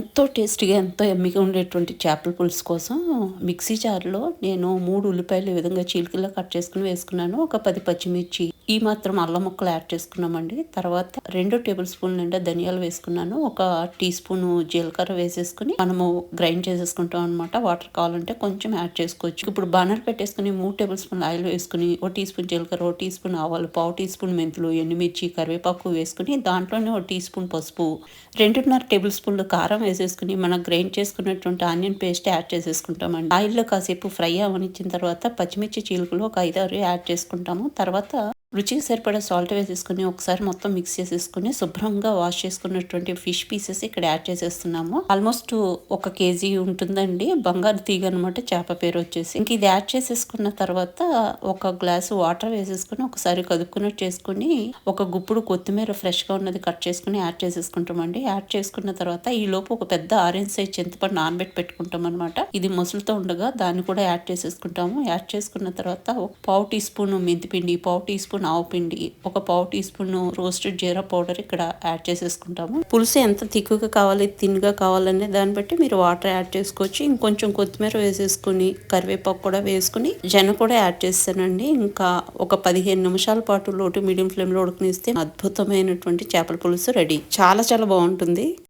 ఎంతో టేస్టీగా ఎంతో ఎమ్మిగా ఉండేటువంటి చేపల పులుసు కోసం మిక్సీ జార్లో నేను మూడు ఉల్లిపాయలు ఈ విధంగా చీలికల్లో కట్ చేసుకుని వేసుకున్నాను. ఒక పది పచ్చిమిర్చి ఈ మాత్రం అల్లం ముక్కలు యాడ్ చేసుకున్నామండి. తర్వాత రెండు టేబుల్ స్పూన్ నిండా ధనియాలు వేసుకున్నాను. ఒక టీ స్పూన్ జీలకర్ర వేసేసుకుని మనము గ్రైండ్ చేసేసుకుంటాం అనమాట వాటర్ కావాలంటే కొంచెం యాడ్ చేసుకోవచ్చు. ఇప్పుడు బనర్ పెట్టేసుకుని మూడు టేబుల్ స్పూన్ ఆయిల్ వేసుకుని ఒక టీ స్పూన్ జీలకర్ర ఒక టీ స్పూన్ ఆవాలు పావు టీ స్పూన్ మెంతులు ఎండుమిర్చి కరివేపాకు వేసుకుని దాంట్లోనే ఒక టీ స్పూన్ పసుపు రెండున్నర టేబుల్ స్పూన్లు కారం వేసేసుకుని మనం గ్రైండ్ చేసుకున్నటువంటి ఆనియన్ పేస్ట్ యాడ్ చేసేసుకుంటామండి. ఆయిల్లో కాసేపు ఫ్రై అవనిచ్చిన తర్వాత పచ్చిమిర్చి చీలుకలు ఒక ఐదారు యాడ్ చేసుకుంటాము. తర్వాత రుచికి సరిపడా సాల్ట్ వేసేసుకుని ఒకసారి మొత్తం మిక్స్ చేసేసుకుని శుభ్రంగా వాష్ చేసుకున్నటువంటి ఫిష్ పీసెస్ ఇక్కడ యాడ్ చేసేస్తున్నాము. ఆల్మోస్ట్ ఒక కేజీ ఉంటుందండి. బంగారు తీగ అనమాట చేప పేరు వచ్చేసి. ఇంక ఇది యాడ్ చేసేసుకున్న తర్వాత ఒక గ్లాసు వాటర్ వేసేసుకుని ఒకసారి కదుక్కున్నట్టు చేసుకుని ఒక గుప్పుడు కొత్తిమీర ఫ్రెష్గా ఉన్నది కట్ చేసుకుని యాడ్ చేసేసుకుంటామండి. యాడ్ చేసుకున్న తర్వాత ఈ లోపు ఒక పెద్ద ఆరెంజ్ సైజ్ చింతపండు నానబెట్టి పెట్టుకుంటాం అనమాట ఇది మొసలుతో ఉండగా దాన్ని కూడా యాడ్ చేసేసుకుంటాము. యాడ్ చేసుకున్న తర్వాత ఒక పావు టీ స్పూన్ మెంతిపిండి పావు టీ స్పూన్ ఆవు పిండి ఒక పావు teaspoon roasted jeera powder ఇక్కడ యాడ్ చేసేసుకుంటాము. పులుసు ఎంత తిక్కుగా కావాలి థిన్గా కావాలనే దాన్ని బట్టి మీరు వాటర్ యాడ్ చేసుకోవచ్చు. ఇంకొంచెం కొత్తిమీర వేసేసుకుని కరివేపాకు కూడా వేసుకుని జన కూడా యాడ్ చేస్తానండి. ఇంకా ఒక పదిహేను నిమిషాల పాటు లోటు మీడియం ఫ్లేమ్లో ఉడకనిస్తే అద్భుతమైనటువంటి చేపల పులుసు రెడీ. చాలా చాలా బాగుంటుంది.